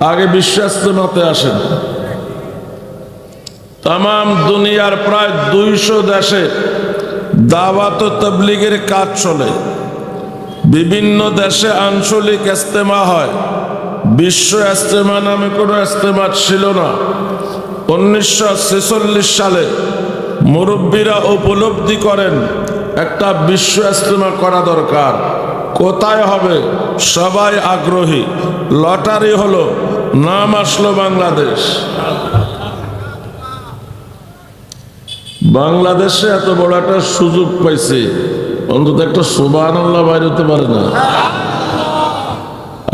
আগে বিশ্বাস্তেমাতে আসেন। তাম দুনিয়ার প্রায় দুইশো দেশে দাওয়াত তবলিগের কাজ চলে। বিভিন্ন দেশে আঞ্চলিক ইস্তেমা হয়। বিশ্ব ইস্তেমা নামে কোনো ইস্তেমা ছিল না। উনিশশো ছেচল্লিশ সালে মুরব্বীরা উপলব্ধি করেন, একটা বিশ্ব ইস্তেমা করা দরকার। কোথায় হবে? সবাই আগ্রহী। লটারি হলো নাম আসলো বাংলাদেশ। বাংলাদেশে এত বড় একটা সুযোগ পাইছে, অন্তত একটা সোবান আল্লাহ বাইরে হতে পারে না।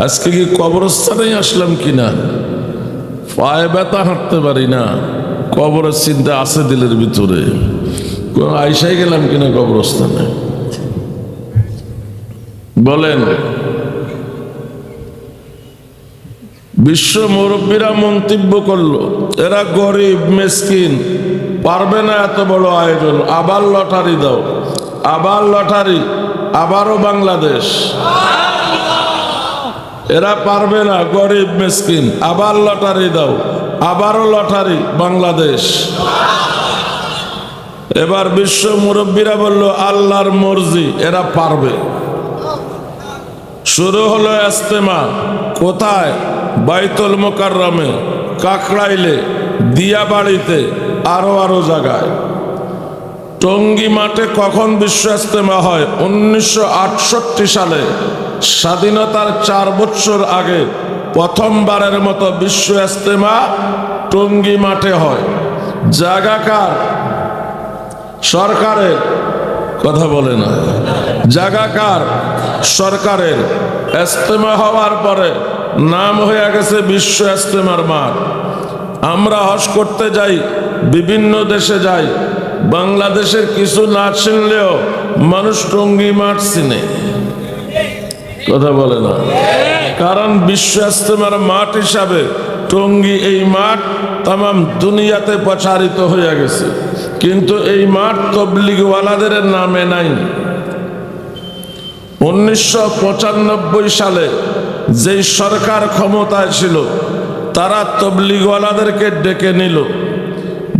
আজকে কি কবরস্থানেই আসলাম কিনা? পায়ে ব্যথা হাঁটতে পারি না। কবরের চিন্তা আছে দিলের ভিতরে। আইসাই গেলাম কিনা কবরস্থানে? বলেন বিশ্ব মুরব্বীরা মন্তব্য করল, এরা গরিব, মেসকিন, পারবে না এত বড় আয়োজন, আবার লটারি দাও, আবার লটারি, আবারও বাংলাদেশ। এরা পারবে না, গরিব, মেসকিন, আবার লটারি দাও, আবারও লটারি, বাংলাদেশ। এবার বিশ্ব মুরব্বীরা বলল, আল্লাহর মর্জি, এরা পারবে। শুরু হলো ইস্তেমা। কোথায়? বাইতুল মোকাররমে কাকড়াইলে দিয়াবাড়িতে আরও আরও জায়গায় টঙ্গী মাঠে কখন বিশ্ব ইস্তেমা হয়? উনিশশো আটষট্টি সালে। স্বাধীনতার চার বছর আগে প্রথমবারের মতো বিশ্ব ইস্তেমা টঙ্গী মাঠে হয়। জাগাকার সরকারের। কথা বলে না। জাগাকার সরকারের। ইস্তেমা হওয়ার পরে নাম হয়ে গেছে বিশ্ব ইস্তেমার মাঠ। আমরা হস করতে যাই, বিভিন্ন দেশে যাই। বাংলাদেশের কিছু না চিনলেও মানুষ টঙ্গি মাঠ চিনে। কথা বলে না। কারণ বিশ্ব ইস্তেমার মাঠ হিসাবে টঙ্গি এই মাঠ তাম দুনিয়াতে প্রচারিত হয়ে গেছে। কিন্তু এই মাঠ তবলিগওয়ালাদের নামে নাই উনিশশো পঁচানব্বই সালে যেই সরকার ক্ষমতায় ছিল, তারা তবলিগওয়ালাদেরকে ডেকে নিল।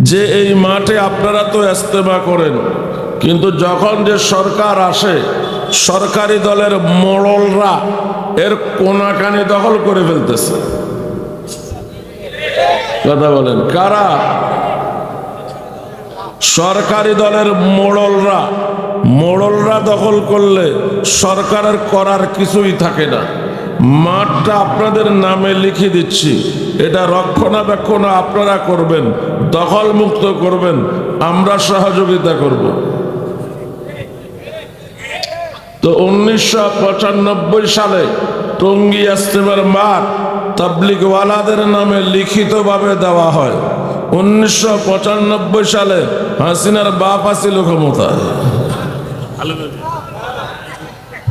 যে এই মাঠে আপনারা তো ইস্তেমা করেন, কিন্তু যখন যে সরকার আসে, সরকারি দলের মোড়লরা এর কোনাকানি দখল করে ফেলতেছে। কথা বলেন, কারা? সরকারি দলের মোড়লরা। মোড়লরা দখল করলে সরকারের করার কিছুই থাকে না। মাঠটা আপনাদের নামে লিখে দিচ্ছি। এটা রক্ষণাবেক্ষণ আপনারা করবেন দখল মুক্ত করবেন, আমরা সহযোগিতা করব। তো উনিশশো পঁচানব্বই সালে টঙ্গি ইস্তেমার মাঠ তাবলিগওয়ালাদের নামে লিখিতভাবে দেওয়া হয়। উনিশশো পঁচানব্বই সালে হাসিনার বাপ আসিল ক্ষমতায়।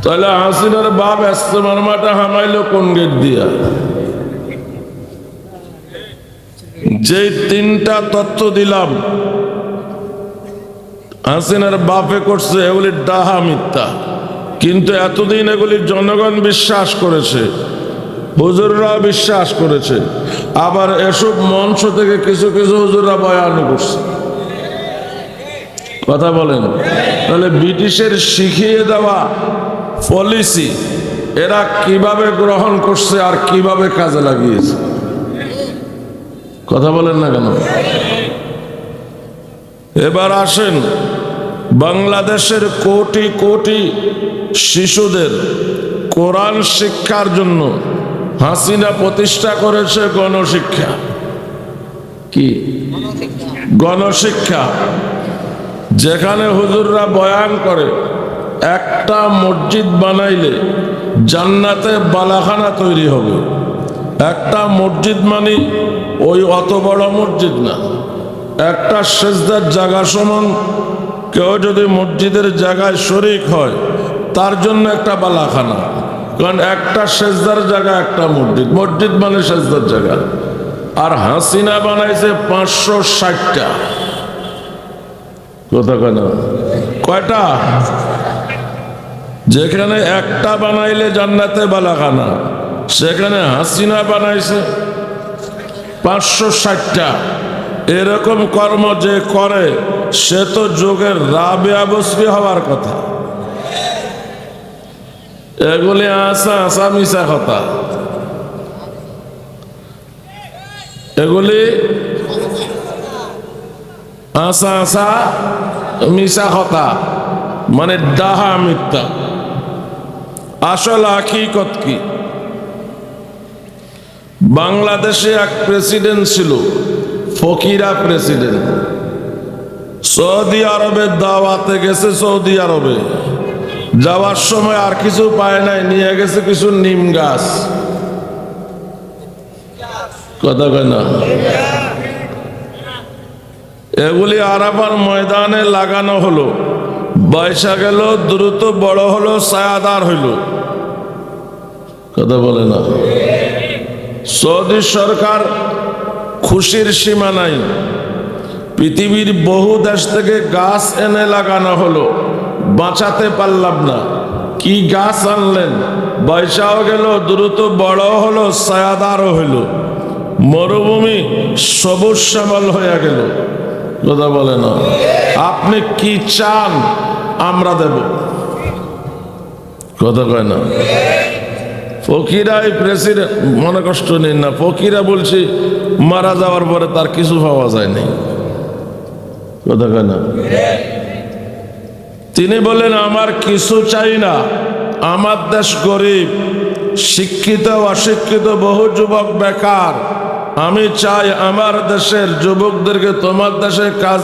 তাহলে হাসিনার বাপ ইস্তেমার মাঠে হামাইলো কোন গেট দিয়া? যে তিনটা তত্ত্ব দিলাম, হাসিনার বাপে করছে এগুলি ডাহা মিথ্যা। কিন্তু এতদিন এগুলি জনগণ বিশ্বাস করেছে, হুজুররা বিশ্বাস করেছে। আবার এসব মঞ্চ থেকে কিছু কিছু হুজুররা বয়ান করছে। কথা বলেন। তাহলে ব্রিটিশের শিখিয়ে দেওয়া পলিসি, এরা কীভাবে গ্রহণ করছে আর কীভাবে কাজে লাগিয়েছে? কথা বলেন না কেন? এবার আসেন বাংলাদেশের কোটি কোটি শিশুদের কোরআন শিক্ষার জন্য হাসিনা প্রতিষ্ঠা করেছে গণশিক্ষা। কি? গণশিক্ষা। যেখানে হুজুররা বয়ান করে একটা মসজিদ বানাইলে জান্নাতে বালাখানা তৈরি হবে। একটা মসজিদ মানে ওই অত বড় মসজিদ না। একটা সেজদার জায়গা সমান কেউ যদি মসজিদের জায়গায় শরিক হয়, তার জন্য একটা বালাখানা। কারণ একটা সেজদার জায়গা, একটা মসজিদ। মসজিদ মানে সেজদার জায়গা। আর হাসিনা বানাইছে পাঁচশো ষাটটা। কথা কেন কয়টা? যেখানে একটা বানাইলে জান্নাতে বালাখানা, সেখানে হাসিনা বানাইছে পাঁচশো ষাটটা। এরকম কর্ম যে করে, সে তো যোগের রাবে বসরি হওয়ার কথা। এগুলি আসা আসা মিশা কথা। এগুলি আসা আসা মিশা কথা মানে ডাহা মিথ্যা। আসল হাকিকত কি? বাংলাদেশে এক প্রেসিডেন্ট ছিল, ফকিরা প্রেসিডেন্ট। সৌদি আরবের দাওয়াতে গেছে সৌদি আরবে। যাওয়ার সময় আর কিছু পায় নাই, নিয়ে গেছে কিছু নিম গাছ। কথা কয় না? এগুলি আরাফার ময়দানে লাগানো হলো বয়সা গেল, দ্রুত বড় হলো, ছায়াদার হইল। কথা বলে না। সৌদি সরকার খুশির সীমা নাই। পৃথিবীর বহু দেশ থেকে গাছ এনে লাগানো হলো। বাঁচাতে পারলাম না। কি গাছ আনলেন? বয়সাও গেল, দ্রুত বড় হলো, ছায়াদারও হইল মরুভূমি সবুজ শ্যামল হয়ে গেল। কথা বলে না। আপনি কি চান, আমরা দেব। কথা কয় না। ফকিরাই প্রেসিডেন্ট মনে কষ্ট নিন না, ফকিরা বলছি, মারা যাওয়ার পরে তার কিছু পাওয়া যায়নি। কথা কয় না? তিনি বলেন, আমার কিছু চাই না, আমার দেশ গরিব, শিক্ষিত, অশিক্ষিত, বহু যুবক বেকার। আমি চাই আমার দেশের যুবকদেরকে তোমার দেশে কাজ